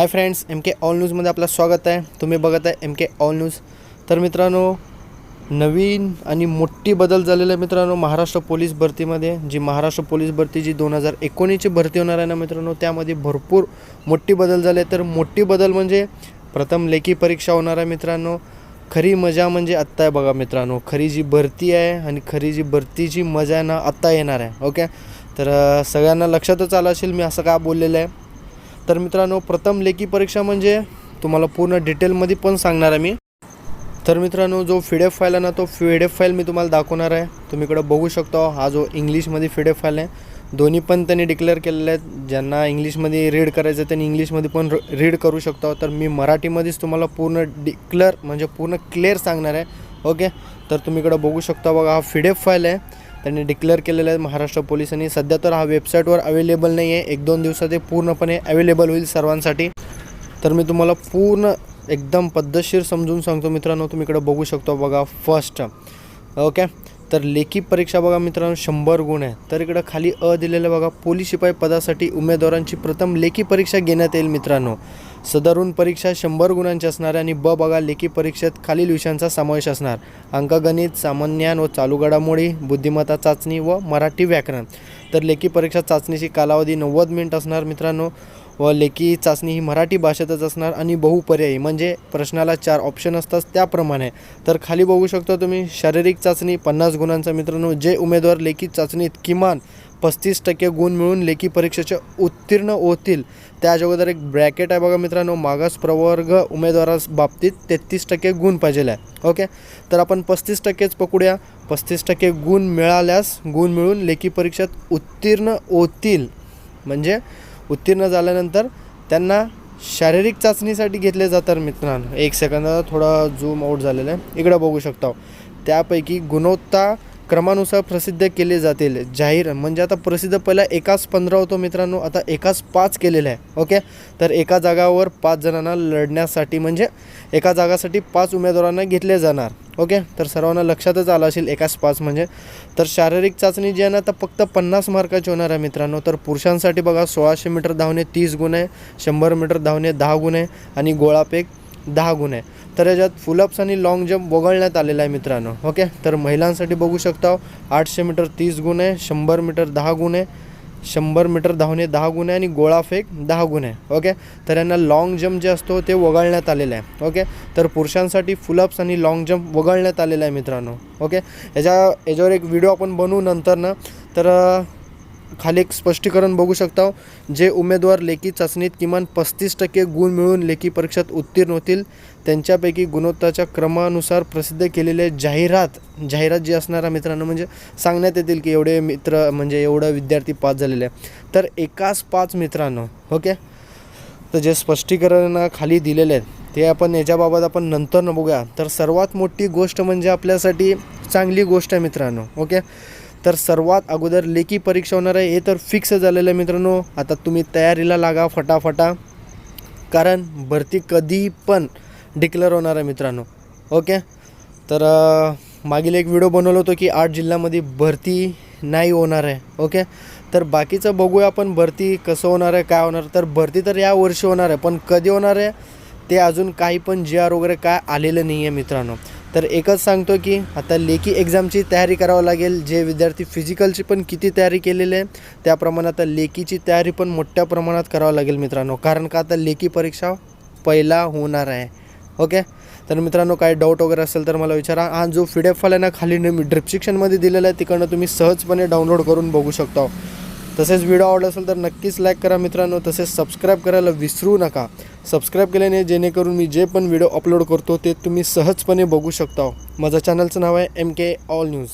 Hi friends M K all न्यूजमध्ये आपलं स्वागत आहे. तुम्ही बघत आहे एम के ऑल न्यूज. तर मित्रांनो नवीन आणि मोठी बदल झालेला आहे मित्रांनो महाराष्ट्र पोलीस भरतीमध्ये. जी महाराष्ट्र पोलीस भरती जी दोन हजार एकोणीसची भरती होणार आहे ना मित्रांनो त्यामध्ये भरपूर मोठी बदल झाले तर मोठी बदल म्हणजे प्रथम लेखी परीक्षा होणार आहे मित्रांनो. खरी मजा म्हणजे आत्ता आहे बघा मित्रांनो. खरी जी भरती आहे आणि खरी जी भरतीची मजा आहे ना आत्ता येणार आहे. ओके? तर सगळ्यांना लक्षातच आलं असेल मी असं का बोललेलं आहे? तर मित्रांनो प्रथम लेखी परीक्षा म्हणजे तुम्हाला पूर्ण डिटेलमध्ये पण सांगणार आहे मी. तर मित्रांनो जो फिडेफ फाईल आहे ना तो फिडेफ फाईल मी तुम्हाला दाखवणार आहे. तुम्ही इकडं बघू शकता हा जो इंग्लिशमध्ये फिडेफ फाईल आहे दोन्ही पण त्यांनी डिक्लेअर केलेले आहेत. ज्यांना इंग्लिशमध्ये रीड करायचं आहे त्यांनी इंग्लिशमध्ये पण रीड करू शकता. तर मी मराठीमध्येच तुम्हाला पूर्ण डिक्लेअर म्हणजे पूर्ण क्लिअर सांगणार आहे. ओके? तर तुम्ही इकडं बघू शकता बघा हा फिडेफ फाईल आहे. त्यांनी डिक्लेअर केलेलं आहे महाराष्ट्र पोलिसांनी. सध्या तर हा वेबसाईटवर अवेलेबल नाही आहे एक दोन दिवसात हे पूर्णपणे अवेलेबल होईल सर्वांसाठी. तर मी तुम्हाला पूर्ण एकदम पद्धतशीर समजून सांगतो मित्रांनो. तुम्ही इकडं बघू शकतो बघा फर्स्ट ओके तर लेखी परीक्षा बघा मित्रांनो शंभर गुण आहे. तर इकडं खाली अ दिलेलं बघा पोलीस शिपाई पदासाठी उमेदवारांची प्रथम लेखी परीक्षा घेण्यात येईल मित्रांनो. सदरून परीक्षा शंभर गुणांची असणार आणि ब बघा लेखी परीक्षेत खालील विषयांचा समावेश असणार. अंकगणित सामान्यान व चालू घडामोडी बुद्धिमत्ता चाचणी व मराठी व्याकरण. तर लेखी परीक्षा चाचणीची कालावधी नव्वद मिनिट असणार मित्रांनो व लेखी चाचणी ही मराठी भाषेतच असणार आणि बहुपर्यायी म्हणजे प्रश्नाला चार ऑप्शन असतात त्याप्रमाणे. तर खाली बघू शकता तुम्ही शारीरिक चाचणी पन्नास गुणांचा मित्रांनो जे उमेदवार लेखी चाचणीत किमान पस्तीस टक्के गुण मिळून लेखी परीक्षेचे उत्तीर्ण होतील. त्या अगोदर एक ब्रॅकेट आहे बघा मित्रांनो मागास प्रवर्ग उमेदवारास बाबतीत तेहतीस टक्के गुण पाहिजे आहे. ओके? तर आपण पस्तीस टक्केच पकडूया. पस्तीस टक्के गुण मिळाल्यास गुण मिळून लेखी परीक्षेत उत्तीर्ण होतील. म्हणजे उत्तीर्ण झाल्यानंतर त्यांना शारीरिक चाचणीसाठी घेतले जातात मित्रांनो. एक सेकंदाचा थोडा झूम आऊट झालेला आहे. इकडं बघू शकता हो. त्यापैकी गुणवत्ता क्रमानुसार प्रसिद्ध केले जातील. जाहीर म्हणजे आता प्रसिद्ध पहिला एकाच पंधरा होतो मित्रांनो आता एकाच पाच केलेलं आहे. ओके? तर एका जागावर पाच जणांना लढण्यासाठी म्हणजे एका जागासाठी पाच उमेदवारांना घेतले जाणार. ओके? तर सर्वांना लक्षातच आलं असेल एकाच पाच म्हणजे. तर शारीरिक चाचणी जी आहे ना तर फक्त पन्नास मार्काची होणार आहे मित्रांनो. तर पुरुषांसाठी बघा सोळाशे मीटर धावणे तीस गुण आहे शंभर मीटर धावणे दहा गुण आहे आणि गोळापेक दहा गुण आहे. तर याच्यात फुलअप्स आणि लाँग जम्प वगळण्यात आलेला आहे मित्रांनो. ओके तर महिलांसाठी बघू शकता आठशे मीटर तीस गुण आहे शंभर मीटर दहा गुण आहे शंभर मीटर धावणे दहा गुण आहे आणि गोळाफेक दहा गुण आहे. ओके तर यांना लाँग जम्प जे असतो ते वगळण्यात आलेलं आहे. ओके तर पुरुषांसाठी फुलअप्स आणि लाँग जम्प वगळण्यात आलेलं आहे मित्रांनो. ओके याच्या याच्यावर एक व्हिडिओ आपण बनवू नंतर ना. तर खाली एक स्पष्टीकरण बघू शकता. जे उमेदवार लेखी चाचणीत किमान पस्तीस टक्के गुण मिळून लेखी परीक्षेत उत्तीर्ण होतील त्यांच्यापैकी गुणवत्ताच्या क्रमानुसार प्रसिद्ध केलेले जाहिरात जाहिरात जी असणाऱ्या मित्रांनो म्हणजे सांगण्यात येतील की एवढे मित्र म्हणजे एवढं विद्यार्थी पास झालेले आहे तर एकाच पाच मित्रांनो ओके? तर जे स्पष्टीकरण खाली दिलेले आहेत ते आपण याच्याबाबत आपण नंतर न बघूया. तर सर्वात मोठी गोष्ट म्हणजे आपल्यासाठी चांगली गोष्ट आहे मित्रांनो ओके? तर सर्वात अगोदर लेखी परीक्षा होणार आहे. हे तर फिक्स झालेलं आहे मित्रांनो. आता तुम्ही तयारीला लागा फटाफटा. कारण भरती कधी पण डिक्लेअर होणार आहे मित्रांनो. ओके तर मागील एक व्हिडिओ बनवलं होतो की आठ जिल्ह्यामध्ये भरती नाही होणार आहे. ओके तर बाकीचं बघूया आपण भरती कसं होणार आहे काय होणार तर भरती तर या वर्षी होणार आहे पण कधी होणार आहे? ते अजून काही पण जी आर वगैरे काय आलेलं नाही आहे मित्रांनो. तर एकच सांगतो की आता लेखी एक्झामची तयारी करावं लागेल. जे विद्यार्थी फिजिकलची पण किती तयारी केलेली आहे त्याप्रमाणे आता लेखीची तयारी पण मोठ्या प्रमाणात करावं लागेल मित्रांनो. कारण का आता लेखी परीक्षा पहिला होणार आहे. ओके? तर मित्रांनो काही डाऊट वगैरे असेल तर मला विचारा. हा जो पी डी आहे ना खाली मी डिस्क्रिप्शनमध्ये दिलेला आहे तिकडनं तुम्ही सहजपणे डाउनलोड करून बघू शकता. तसेच व्हिडिओ आवडला असेल तर नक्कीच लाईक करा मित्रांनो. तसेच सबस्क्राईब करायला विसरू नका. सबस्क्राईब केल्याने जेणेकरून मी जे पण व्हिडिओ अपलोड करतो ते तुम्ही सहजपणे बघू शकता. माझ्या चॅनलचं नाव आहे एम के ऑल न्यूज